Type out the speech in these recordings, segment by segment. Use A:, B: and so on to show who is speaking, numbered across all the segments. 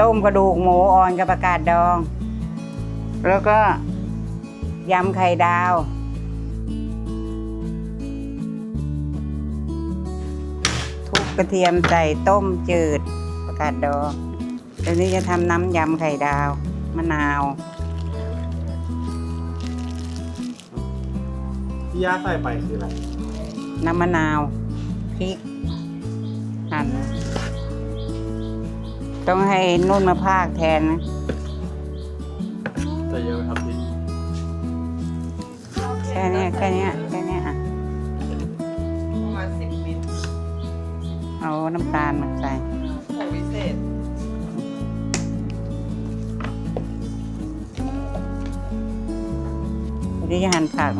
A: ต้มกระดูกหมูอ่อนกับประกาศดอง แล้วก็ยำไข่ดาว ทุบกระเทียมใส่ต้มจืดประกาศดองตอนนี้จะทำน้ำยำไข่ดาว มะนาว
B: ที่ย่าใส่ไปคืออะไร
A: น้ำมะนาวพริกหั่น ต้องให้นุ่นมาพากแทนนะ
B: ใส่เยอะไหมครับพี่
A: แค่เนี้ยแค่เนี้ยแค่เนี้ยอะ
C: ประมาณสิบมิล
A: เอาน้ำตาลมาใส่
C: ผงวิเศษ
A: ทีนี้จะหั่นผัก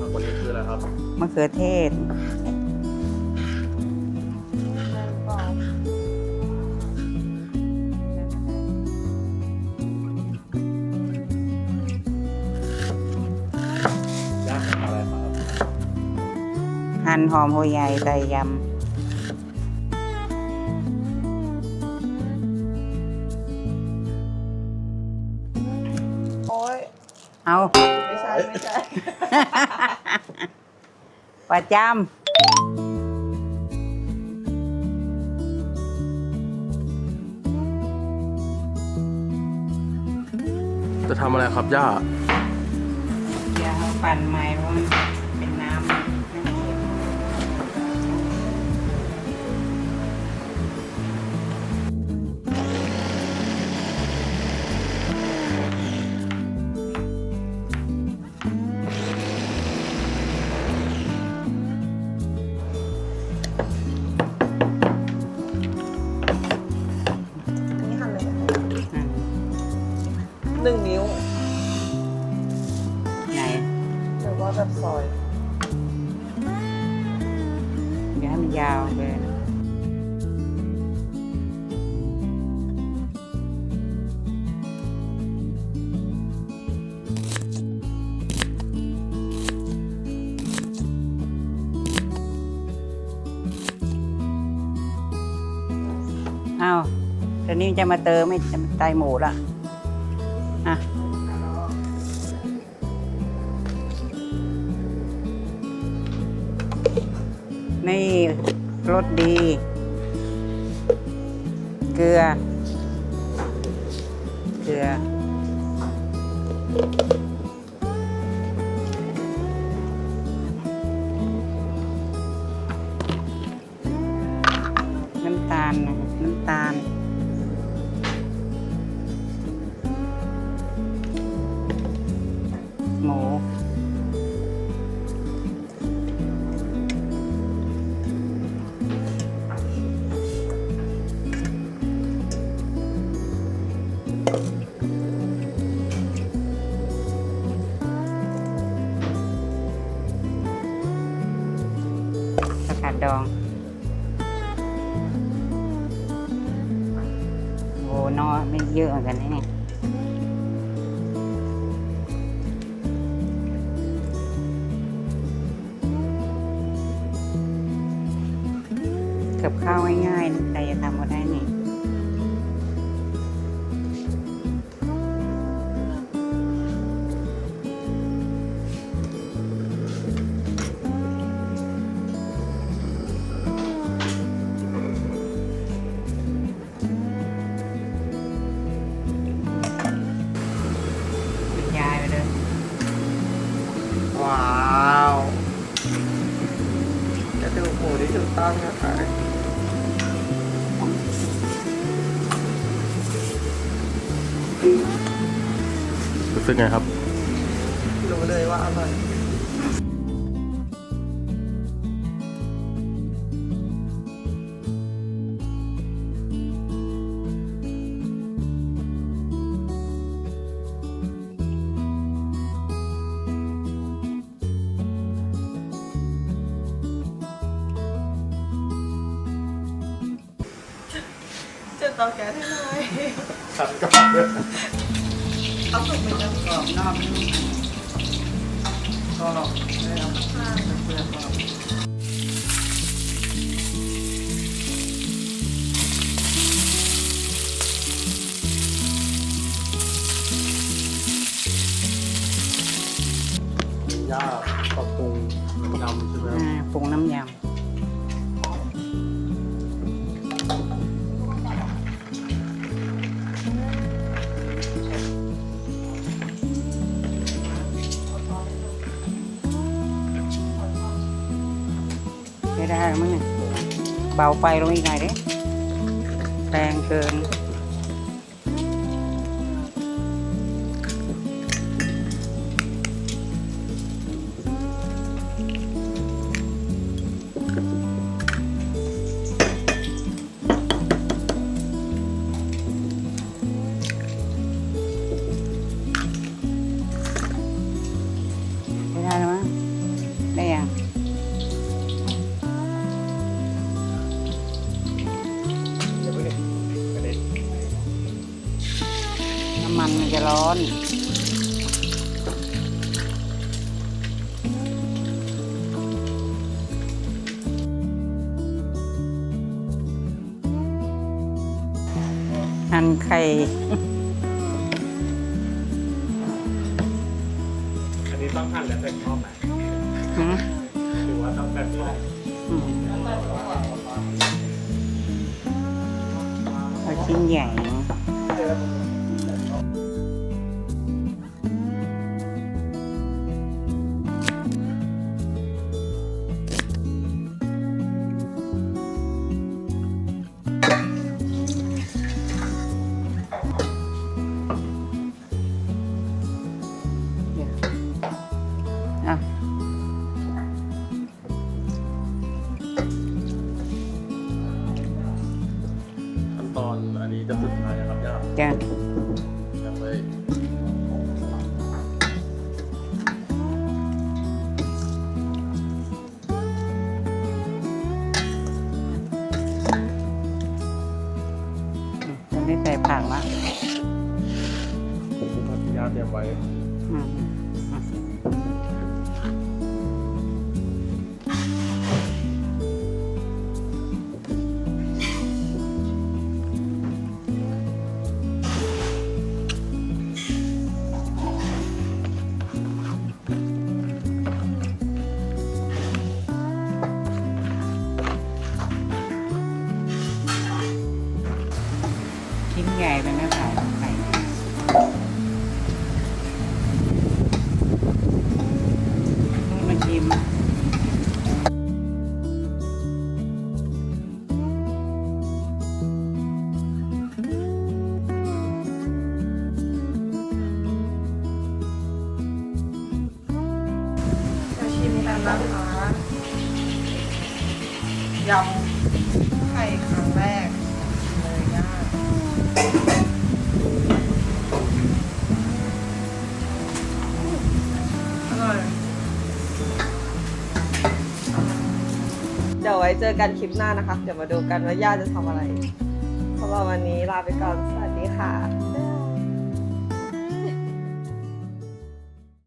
B: ผักวันนี้คืออะไรครับ
A: มะเขือเทศ หั่นหอมหัวใหญ่ใส่ย
C: โอ้ยำ
A: เอา
C: ไม่ใช่ไม่ใช่
A: ประจ
B: จะทำอะไรครับย่าำ
A: อย่าเอาปั่นใหม่เพรา
C: ยา
A: วเลยเอาตอนนี้จะมาเติมไม่จะมาไตหมูละ รสดี เกลือ เกลือ น้ำตาล น้ำตาล ผักกาดดองโอ้นอไม่เยอะเหมือนกันนะเนี่ย รู้
B: สึกไงครับ
C: รู้เลยว่าอร่อยจะต่อแก๊สให้หน่อย
B: ขัดกรอบด้วย
C: เขาสุกมันจะ
A: กรอบนอกนุ่ม
C: กรอบเลยครับเปลือกกรอบ
B: ยาปรับปรุงน้ำใช่ไหม
A: อ่าปรุงน้ำยำ ไม่ได้แล้วมั้งเนี่ยเบาไฟลงอีกหน่อยดิแรงเกิน
B: ร้
A: อน หั่นไข่
B: อันนี้ต้องหั่นแล้วใส่ข้าวไหม
A: หืม
B: หรือว่าต้องแบบนี้แหละ
A: อืมเอาชิ้นใหญ่ เต
B: อนอันนี้จะสุดท้ายนะครับย่า
A: จ้ะ
B: ยังไม่
A: ตอนนี้ใส่ผักละ
B: พัทยาเตรียมไว้
A: อืม
C: นะคะยำไข่ครั้งแรกเลยย่าอร่อยเดี๋ยวไว้เจอกันคลิปหน้านะคะ เดี๋ยวมาดูกันว่าย่าจะทำอะไรสำหรับวันนี้ลาไปก่อน สวัสดีค่ะ